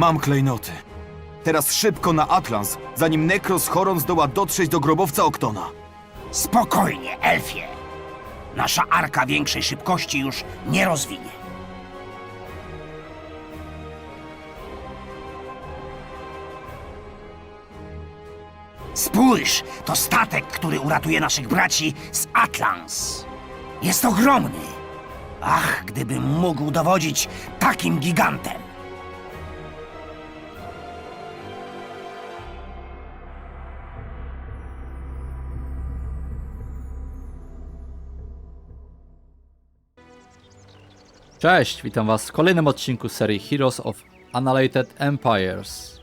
Mam klejnoty. Teraz szybko na Atlans, zanim Nekros Choron zdoła dotrzeć do grobowca Oktona. Spokojnie, Elfie. Nasza arka większej szybkości już nie rozwinie. Spójrz, to statek, który uratuje naszych braci z Atlans. Jest ogromny. Ach, gdybym mógł dowodzić takim gigantem. Cześć, witam was w kolejnym odcinku serii Heroes of Annihilated Empires.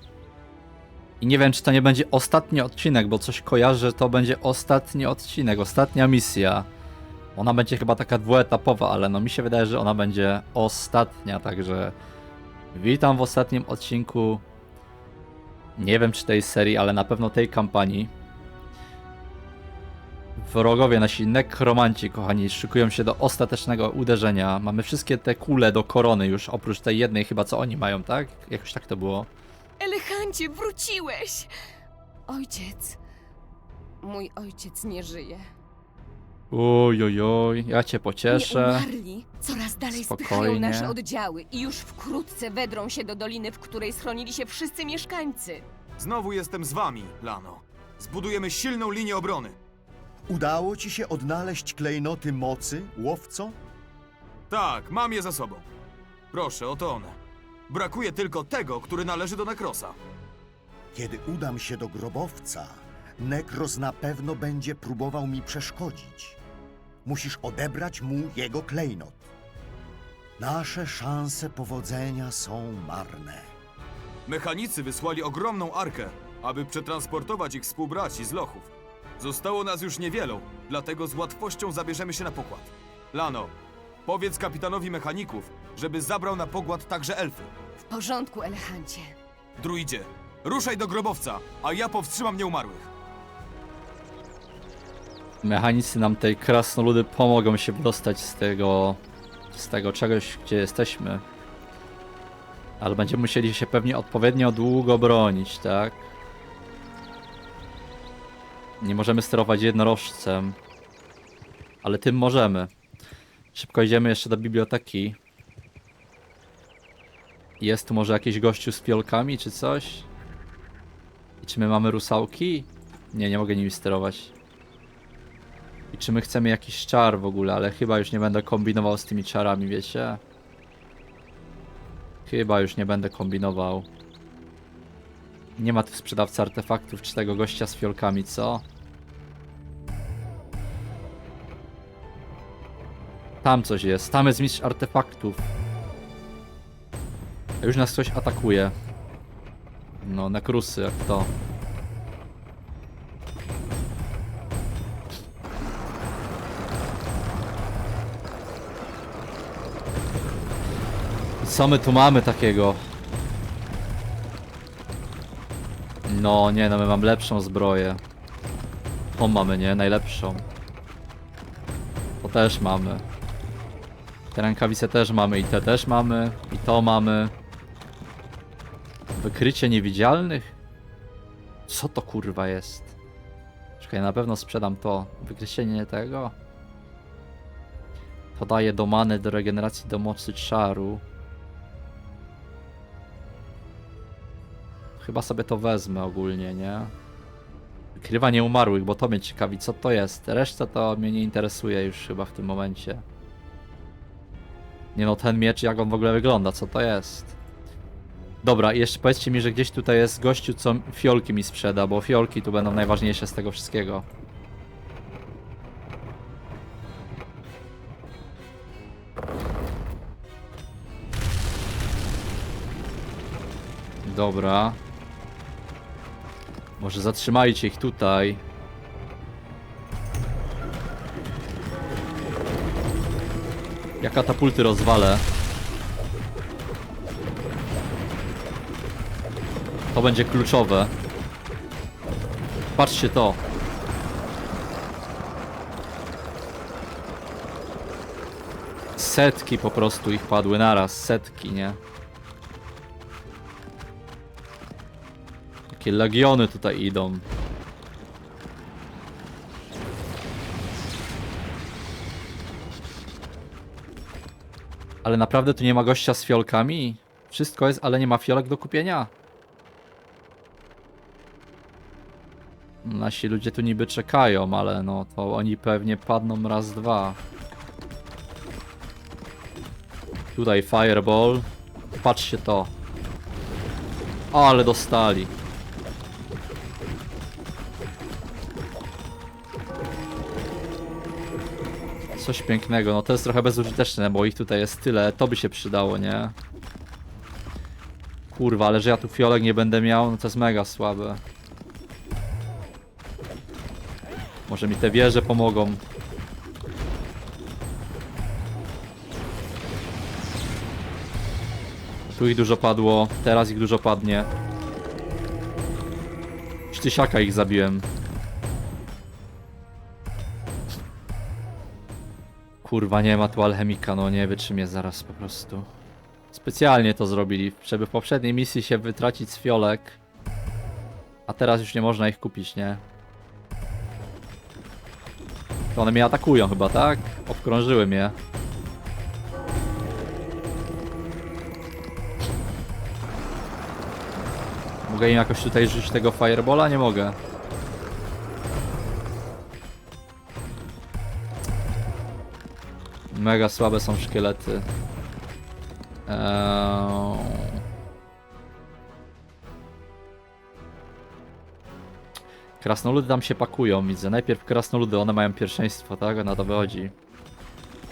I nie wiem, czy to nie będzie ostatni odcinek, bo coś kojarzę, że to będzie ostatni odcinek, ostatnia misja. Ona będzie chyba taka dwuetapowa, ale no mi się wydaje, że ona będzie ostatnia, także witam w ostatnim odcinku. Nie wiem, czy tej serii, ale na pewno tej kampanii. Wrogowie, nasi nekromanci, kochani, szykują się do ostatecznego uderzenia. Mamy wszystkie te kule do korony już, oprócz tej jednej chyba, co oni mają, tak? Jakoś tak to było. Elegancie, wróciłeś! Ojciec. Mój ojciec nie żyje. Oj, oj, oj, ja cię Nie pocieszę. umarli. Coraz dalej spychają Spokojnie. nasze oddziały i już wkrótce wedrą się do doliny, w której schronili się wszyscy mieszkańcy. Znowu jestem z wami, Lano. Zbudujemy silną linię obrony. Udało ci się odnaleźć klejnoty mocy, łowco? Tak, mam je za sobą. Proszę, oto one. Brakuje tylko tego, który należy do Nekrosa. Kiedy udam się do grobowca, Nekros na pewno będzie próbował mi przeszkodzić. Musisz odebrać mu jego klejnot. Nasze szanse powodzenia są marne. Mechanicy wysłali ogromną arkę, aby przetransportować ich współbraci z lochów. Zostało nas już niewielu, dlatego z łatwością zabierzemy się na pokład. Lano, powiedz kapitanowi mechaników, żeby zabrał na pokład także elfy. W porządku, Elegancie. Druidzie, ruszaj do grobowca, a ja powstrzymam nieumarłych. Mechanicy nam tej krasnoludy pomogą się wydostać z tego, z tego czegoś, gdzie jesteśmy. Ale będziemy musieli się pewnie odpowiednio długo bronić, tak? Nie możemy sterować jednorożcem. Ale tym możemy. Szybko idziemy jeszcze do biblioteki. Jest tu może jakiś gościu z fiolkami czy coś? I czy my mamy rusałki? Nie, nie mogę nimi sterować. I czy my chcemy jakiś czar w ogóle, ale chyba już nie będę kombinował z tymi czarami, wiecie? Chyba już nie będę kombinował. Nie ma tu sprzedawcy artefaktów czy tego gościa z fiolkami, co? Tam coś jest, tam jest mistrz artefaktów. Już nas ktoś atakuje. No, nekrusy, jak to. Co my tu mamy takiego? No nie, no my mamy lepszą zbroję. To mamy, nie? Najlepszą. To też mamy. Te rękawice też mamy i te też mamy. I to mamy. Wykrycie niewidzialnych? Co to kurwa jest? Czekaj, na pewno sprzedam to. Wykreślenie tego. To daje do many do regeneracji do mocy czaru. Chyba sobie to wezmę ogólnie, nie? Wykrywa nieumarłych, bo to mnie ciekawi, co to jest. Reszta to mnie nie interesuje już chyba w tym momencie. Nie no, ten miecz, jak on w ogóle wygląda, co to jest? Dobra, jeszcze powiedzcie mi, że gdzieś tutaj jest gościu, co fiolki mi sprzeda, bo fiolki tu będą najważniejsze z tego wszystkiego. Dobra. Może zatrzymajcie ich tutaj. Ja katapulty rozwalę. To będzie kluczowe. Patrzcie to. Setki po prostu ich padły naraz, setki, nie? Jakie legiony tutaj idą. Ale naprawdę tu nie ma gościa z fiolkami? Wszystko jest, ale nie ma fiolek do kupienia? Nasi ludzie tu niby czekają, ale no to oni pewnie padną raz, dwa. Tutaj fireball. Patrzcie to. Ale dostali. Coś pięknego, no to jest trochę bezużyteczne, bo ich tutaj jest tyle, to by się przydało, nie? Kurwa, ale że ja tu fiolek nie będę miał, no to jest mega słabe. Może mi te wieże pomogą. Tu ich dużo padło, teraz ich dużo padnie. Już tysiaka ich zabiłem. Kurwa, nie ma tu alchemika, no nie wytrzymie zaraz po prostu. Specjalnie to zrobili, żeby w poprzedniej misji się wytracić z fiolek. A teraz już nie można ich kupić, nie? To one mnie atakują chyba, tak? Obkrążyły mnie. Mogę im jakoś tutaj rzucić tego firebola? Nie mogę. Mega słabe są szkielety. Eee... Krasnoludy tam się pakują, widzę. Najpierw krasnoludy, one mają pierwszeństwo, tak? Na to wychodzi.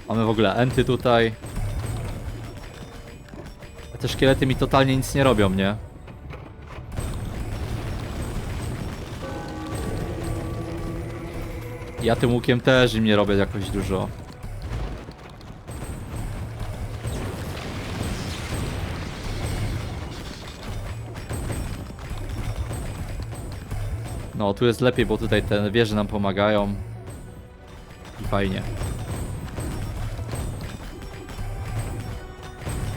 Mamy w ogóle enty tutaj. Te szkielety mi totalnie nic nie robią, nie? Ja tym łukiem też im nie robię jakoś dużo. No, tu jest lepiej, bo tutaj te wieże nam pomagają. I fajnie.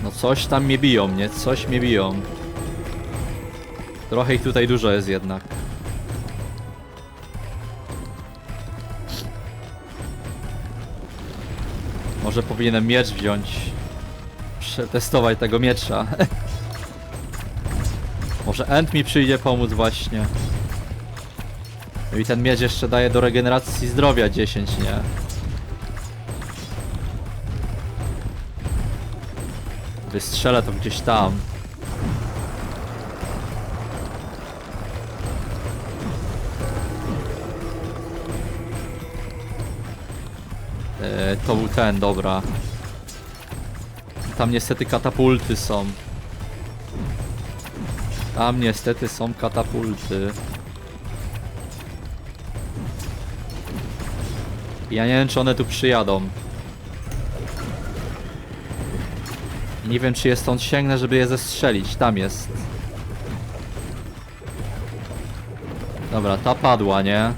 No coś tam mnie biją, nie? Coś mnie biją. Trochę ich tutaj dużo jest jednak. Może powinienem miecz wziąć. Przetestować tego miecza. Może End mi przyjdzie pomóc właśnie. No i ten miecz jeszcze daje do regeneracji zdrowia 10, nie? Wystrzelę to gdzieś tam. E, to był ten, dobra. Tam niestety katapulty są. Tam niestety są katapulty. Ja nie wiem, czy one tu przyjadą. Nie wiem, czy je stąd sięgnę, żeby je zestrzelić. Tam jest. Dobra, ta padła, nie?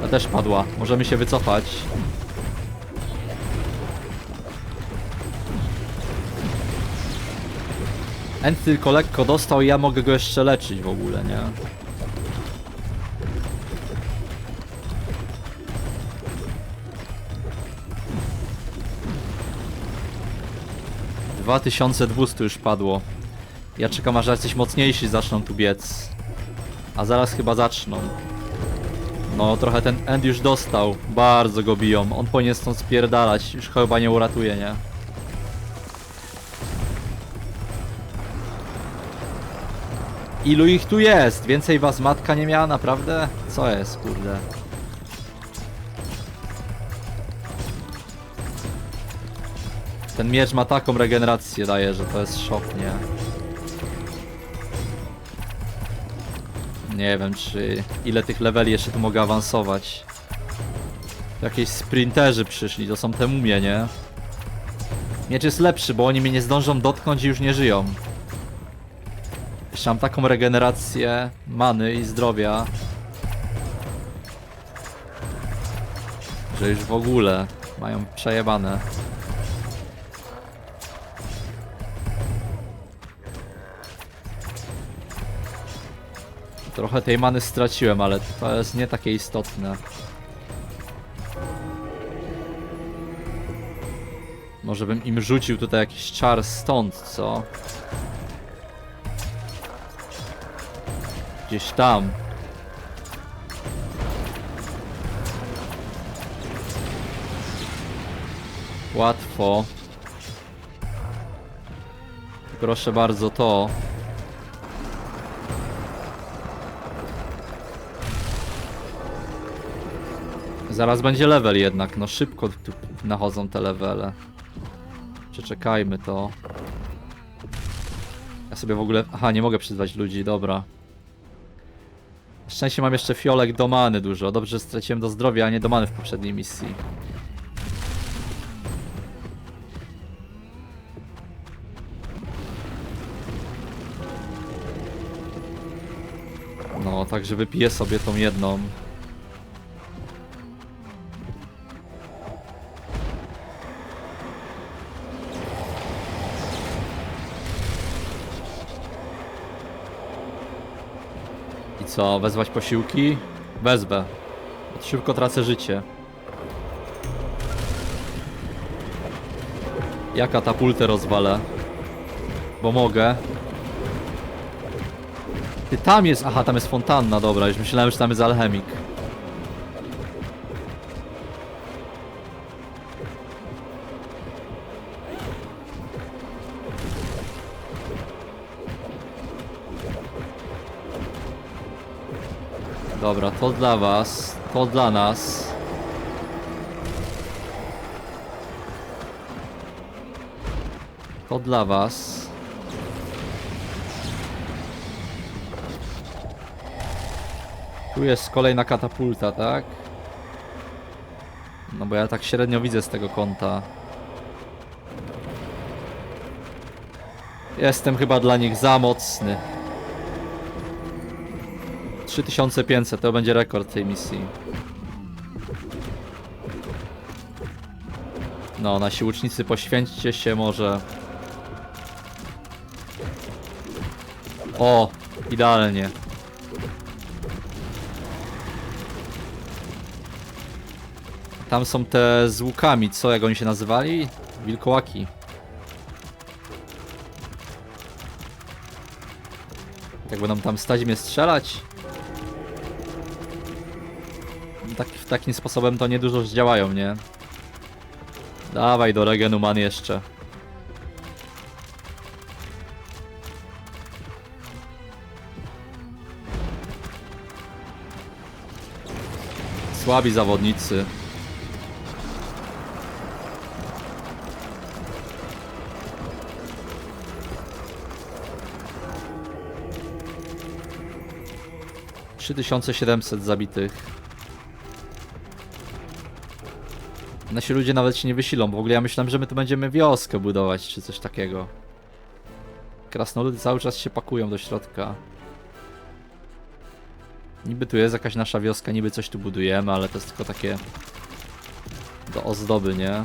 Ta też padła. Możemy się wycofać. End tylko lekko dostał i ja mogę go jeszcze leczyć w ogóle, nie? Dwa tysiące dwieście już padło. Ja czekam aż jacyś mocniejsi zaczną tu biec. A zaraz chyba zaczną. No, trochę ten end już dostał. Bardzo go biją. On powinien stąd spierdalać. Już chyba nie uratuje, nie? Ilu ich tu jest? Więcej was matka nie miała, naprawdę? Co jest, kurde? Ten miecz ma taką regenerację daje, że to jest szok, nie? Nie wiem, czy ile tych leveli jeszcze tu mogę awansować. Jakieś sprinterzy przyszli, to są te mumie, nie? Miecz jest lepszy, bo oni mnie nie zdążą dotknąć i już nie żyją. Jeszcze mam taką regenerację many i zdrowia. Że już w ogóle mają przejebane. Trochę tej many straciłem, ale to jest nie takie istotne. Może bym im rzucił tutaj jakiś czar stąd, co? Gdzieś tam. Łatwo. Proszę bardzo to. Zaraz będzie level jednak, no szybko tu nachodzą te levele. Przeczekajmy to. Ja sobie w ogóle... Aha, nie mogę przyzwać ludzi, dobra. Szczęście mam jeszcze fiolek do many dużo. Dobrze, że straciłem do zdrowia, a nie do many w poprzedniej misji. No, także wypiję sobie tą jedną. Co, wezwać posiłki? Wezwę. Szybko tracę życie. Ja katapultę rozwalę. Bo mogę. Ty tam jest, aha, tam jest fontanna, dobra, już myślałem, że tam jest alchemik. Dobra, to dla was, to dla nas. To dla was. Tu jest kolejna katapulta, tak? No bo ja tak średnio widzę z tego kąta. Jestem chyba dla nich za mocny. 3500 to będzie rekord tej misji. No, nasi łucznicy, poświęćcie się może. O, idealnie. Tam są te z łukami, co jak oni się nazywali? Wilkołaki. Jak będą tam stać mnie strzelać? Takim sposobem to niedużo zdziałają, nie? Dawaj do Regenu Man jeszcze. Słabi zawodnicy. Trzy tysiące siedemset zabitych. Nasi ludzie nawet się nie wysilą, bo w ogóle ja myślałem, że my tu będziemy wioskę budować, czy coś takiego. Krasnoludy cały czas się pakują do środka. Niby tu jest jakaś nasza wioska, niby coś tu budujemy, ale to jest tylko takie... Do ozdoby, nie?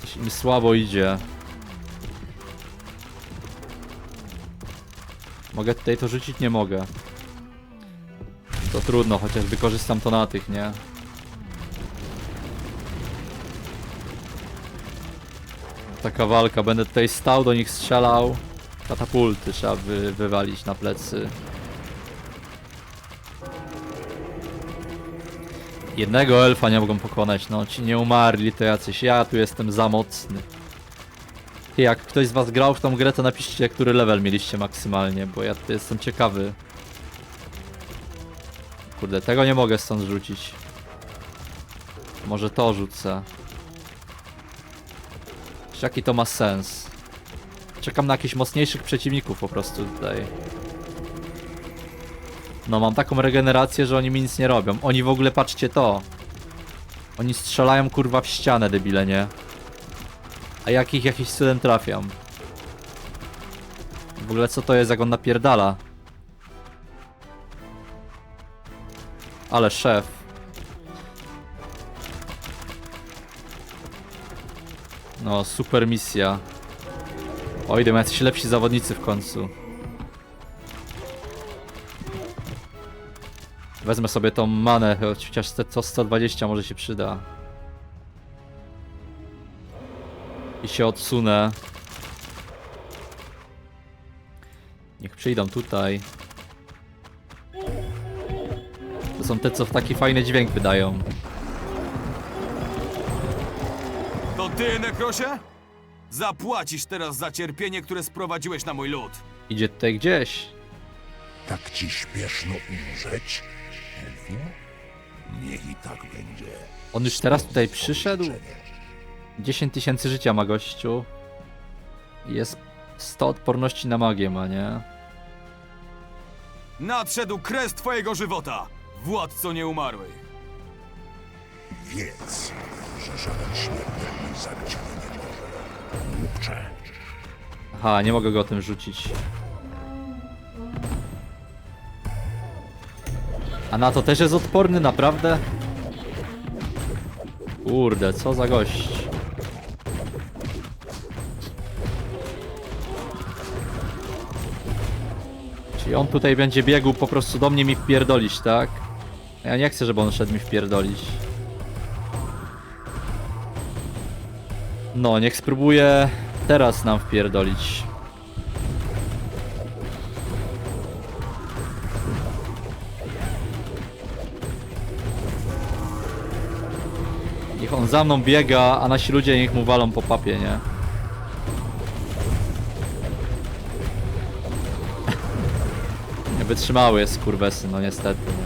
Coś im słabo idzie. Mogę tutaj to rzucić? Nie mogę. To trudno, chociaż wykorzystam to na tych, nie? Taka walka, będę tutaj stał, do nich strzelał. Katapulty trzeba wy, wywalić na plecy. Jednego elfa nie mogą pokonać, no ci nie umarli to jacyś, ja tu jestem za mocny. Jak ktoś z was grał w tą grę, to napiszcie, który level mieliście maksymalnie, bo ja jestem ciekawy. Kurde, tego nie mogę stąd rzucić. Może to rzucę. Jaki to ma sens? Czekam na jakichś mocniejszych przeciwników po prostu tutaj. No, mam taką regenerację, że oni mi nic nie robią. Oni w ogóle, patrzcie to. Oni strzelają kurwa w ścianę, debile, nie? A jakich jakiś cudem trafiam? W ogóle co to jest, jak on napierdala? Ale szef. No, super misja. Oj, idą jacyś lepsi zawodnicy w końcu. Wezmę sobie tą manę, chociaż te- to 120 może się przyda. I się odsunę. Niech przyjdą tutaj. Są te, co w taki fajny dźwięk wydają. To ty, Nekrosie? Zapłacisz teraz za cierpienie, które sprowadziłeś na mój lud. Idzie tutaj gdzieś. Tak ci śpieszno umrzeć, Elfio? Niech i tak będzie. On już teraz tutaj przyszedł? 10 tysięcy życia ma gościu. Jest 100 odporności na magię ma, nie? Nadszedł kres twojego żywota, władco nieumarłych. Wiedz, że żaden śmiertelny zabić mnie nie może. Głupcze. Aha, nie mogę go o tym rzucić. A na to też jest odporny, naprawdę? Kurde, co za gość. Czyli on tutaj będzie biegł po prostu do mnie mi wpierdolić, tak? Ja nie chcę, żeby on szedł mi wpierdolić. No, niech spróbuje teraz nam wpierdolić. Niech on za mną biega, a nasi ludzie niech mu walą po papie, nie? Nie wytrzymały jest kurwesy, no niestety,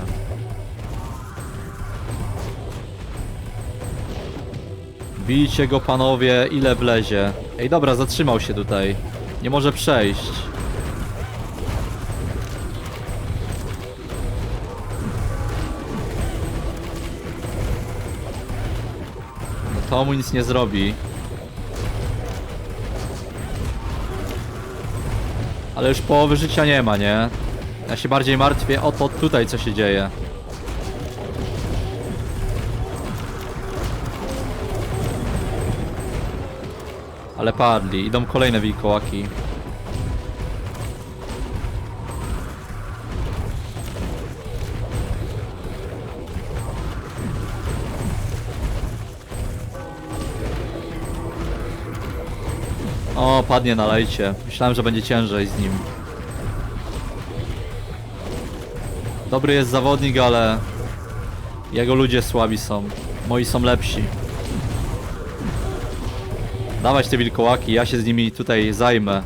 Bijcie go panowie, ile wlezie. Ej dobra, zatrzymał się tutaj. Nie może przejść. No to mu nic nie zrobi. Ale już połowy życia nie ma, nie? Ja się bardziej martwię o to tutaj, co się dzieje. Ale padli. Idą kolejne wilkołaki. O, padnie na lejcie. Myślałem, że będzie ciężej z nim. Dobry jest zawodnik, ale jego ludzie słabi są. Moi są lepsi. Dawać te wilkołaki, ja się z nimi tutaj zajmę.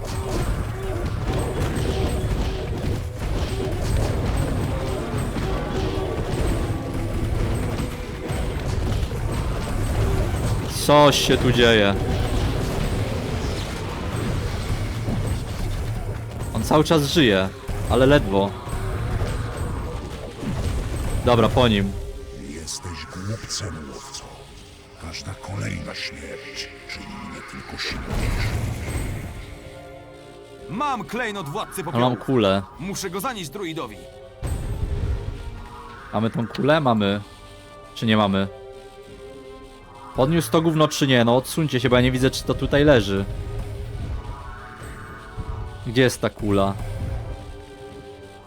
Coś się tu dzieje. On cały czas żyje, ale ledwo. Dobra, po nim. Jesteś głupcem, łowco. Każda kolejna śmierć czyni tylko silniejszy. Mam klejnot władcy A mam popiołów. kulę. Muszę go zanieść druidowi. Mamy tą kulę? Mamy. Czy nie mamy? Podniósł to gówno czy nie? No odsuńcie się, bo ja nie widzę czy to tutaj leży. Gdzie jest ta kula?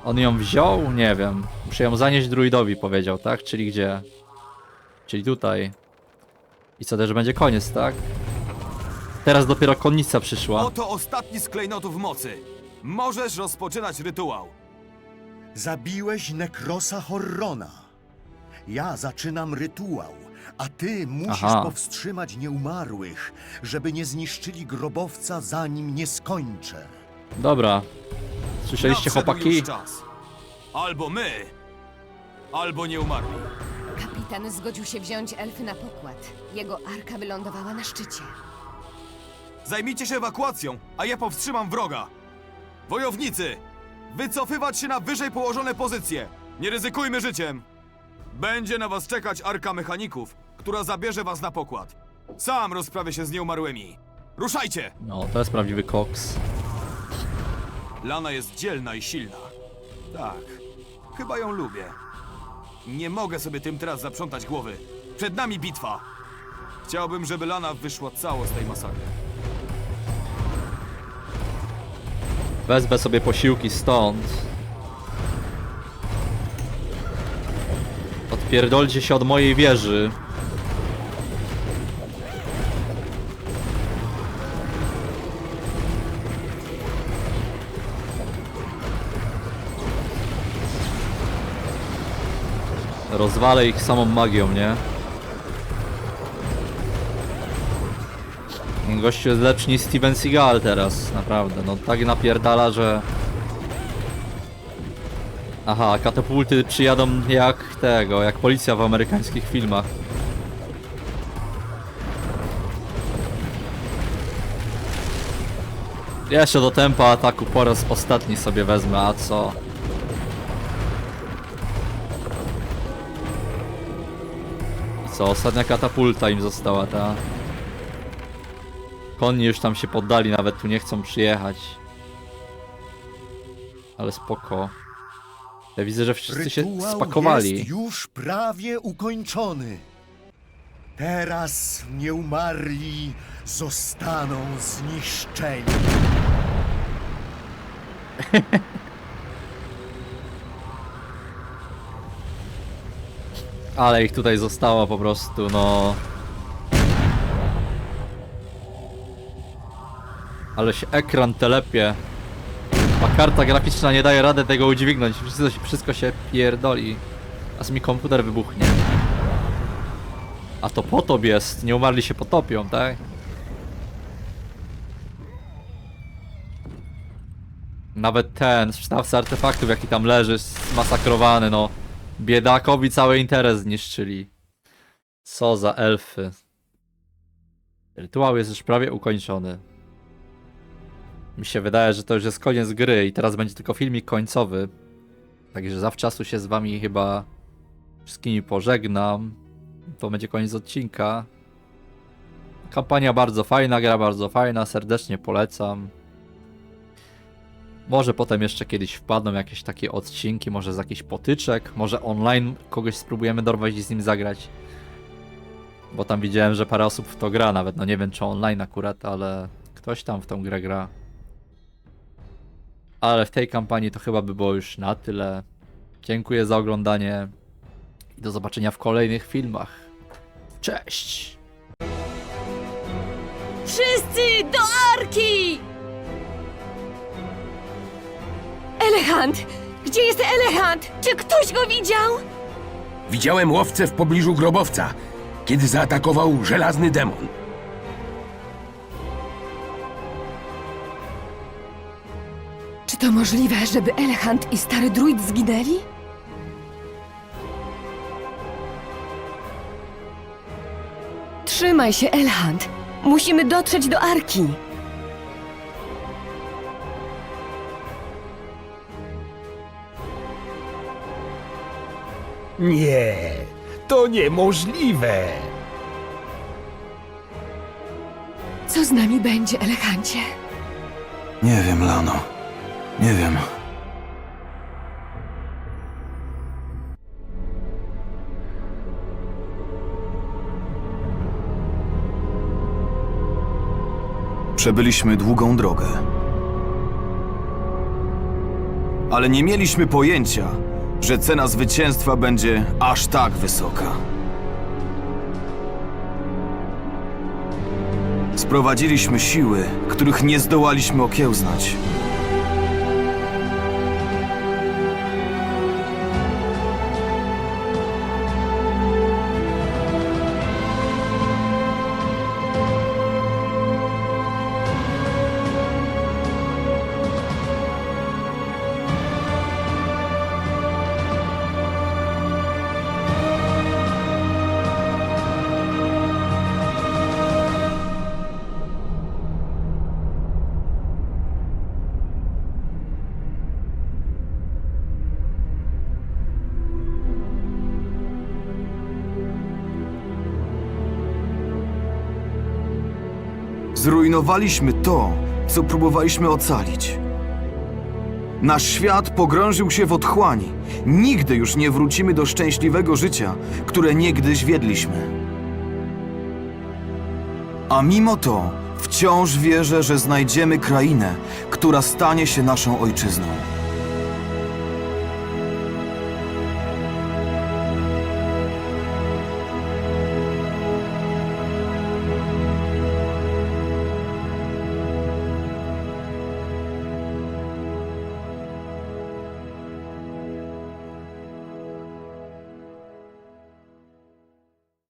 On ją wziął? Nie wiem. Muszę ją zanieść druidowi, powiedział, tak? Czyli gdzie? Czyli tutaj. I co, też będzie koniec, tak? Teraz dopiero konnica przyszła. Oto ostatni z klejnotów mocy. Możesz rozpoczynać rytuał. Zabiłeś Nekrosa Horrona. Ja zaczynam rytuał, a ty musisz Aha. powstrzymać nieumarłych, żeby nie zniszczyli grobowca, zanim nie skończę. Dobra. Słyszeliście, Nadszedł chłopaki? już czas. Albo my, albo nieumarli. Kapitan zgodził się wziąć elfy na pokład. Jego arka wylądowała na szczycie. Zajmijcie się ewakuacją, a ja powstrzymam wroga. Wojownicy, wycofywać się na wyżej położone pozycje. Nie ryzykujmy życiem. Będzie na was czekać arka mechaników, która zabierze was na pokład. Sam rozprawię się z nieumarłymi. Ruszajcie! No, to jest prawdziwy koks. Lana jest dzielna i silna. Tak, chyba ją lubię. Nie mogę sobie tym teraz zaprzątać głowy. Przed nami bitwa. Chciałbym, żeby Lana wyszła cało z tej masakry. Wezmę sobie posiłki stąd. Odpierdolcie się od mojej wieży. Rozwalę ich samą magią, nie? Gościu jest lepszy niż Steven Seagal teraz, naprawdę. No tak napierdala, że... Aha, katapulty przyjadą jak tego, jak policja w amerykańskich filmach. Jeszcze do tempa ataku po raz ostatni sobie wezmę, a co? I co, ostatnia katapulta im została, ta. Konni już tam się poddali, nawet tu nie chcą przyjechać. Ale spoko. Ja widzę, że wszyscy się Rytuał spakowali. jest już prawie ukończony. Teraz nieumarli zostaną zniszczeni. Ale ich tutaj zostało po prostu, no. Ale się ekran telepie. A karta graficzna nie daje rady tego udźwignąć. Wszystko, się- wszystko się pierdoli. Aż mi komputer wybuchnie. A to potop jest. Nie umarli się potopią, tak? Nawet ten sprzedawca artefaktów, jaki tam leży, zmasakrowany, no. Biedakowi cały interes zniszczyli. Co za elfy. Rytuał jest już prawie ukończony. Mi się wydaje, że to już jest koniec gry i teraz będzie tylko filmik końcowy. Także zawczasu się z wami chyba wszystkimi pożegnam. To będzie koniec odcinka. Kampania bardzo fajna, gra bardzo fajna, serdecznie polecam. Może potem jeszcze kiedyś wpadną jakieś takie odcinki, może z jakichś potyczek, może online kogoś spróbujemy dorwać i z nim zagrać. Bo tam widziałem, że parę osób w to gra nawet, no nie wiem czy online akurat, ale ktoś tam w tą grę gra. Ale w tej kampanii to chyba by było już na tyle. Dziękuję za oglądanie i do zobaczenia w kolejnych filmach. Cześć! Wszyscy do arki! Elefant! Gdzie jest elefant? Czy ktoś go widział? Widziałem łowcę w pobliżu grobowca, kiedy zaatakował żelazny demon. Czy to możliwe, żeby elefant i stary druid zginęli? Trzymaj się, Elhant. Musimy dotrzeć do Arki. Nie, to niemożliwe. Co z nami będzie, Elefancie? Nie wiem, Lano. Nie wiem. Przebyliśmy długą drogę. Ale nie mieliśmy pojęcia, że cena zwycięstwa będzie aż tak wysoka. Sprowadziliśmy siły, których nie zdołaliśmy okiełznać. Zrujnowaliśmy to, co próbowaliśmy ocalić. Nasz świat pogrążył się w otchłani. Nigdy już nie wrócimy do szczęśliwego życia, które niegdyś wiedliśmy. A mimo to Wciąż wierzę, że znajdziemy krainę, która stanie się naszą ojczyzną.